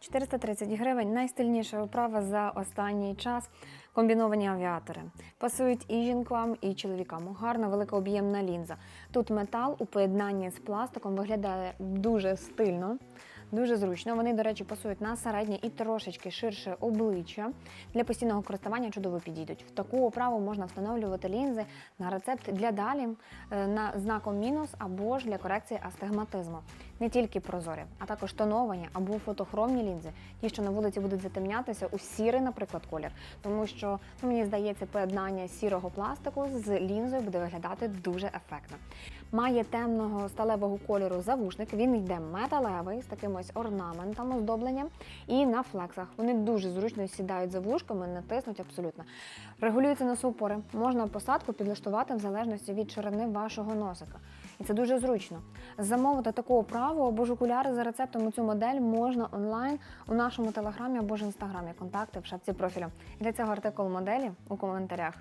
430 гривень найстильніша оправа за останній час. Комбіновані авіатори пасують і жінкам, і чоловікам. Гарна велика об'ємна лінза. Тут метал у поєднанні з пластиком виглядає дуже стильно, дуже зручно. Вони, до речі, пасують на середнє і трошечки ширше обличчя. Для постійного користування чудово підійдуть. В таку оправу можна встановлювати лінзи на рецепт для далі е, на знаком мінус або ж для корекції астигматизму. Не тільки прозорі, а також тоновані або фотохромні лінзи, ті, що на вулиці будуть затемнятися у сірий, наприклад, колір. Тому що ну, мені здається, поєднання сірого пластику з лінзою буде виглядати дуже ефектно. Має темного сталевого кольору завушник. Він йде металевий з таким ось орнаментом, оздобленням. І на флексах вони дуже зручно сідають за вушками, не тиснуть абсолютно. Регулюються носоупори. Можна посадку підлаштувати в залежності від ширини вашого носика. І це дуже зручно. Замовити таку оправу або ж окуляри за рецептом у цю модель можна онлайн у нашому телеграмі або ж інстаграмі. Контакти в шапці профілю. Для цього артикул моделі у коментарях.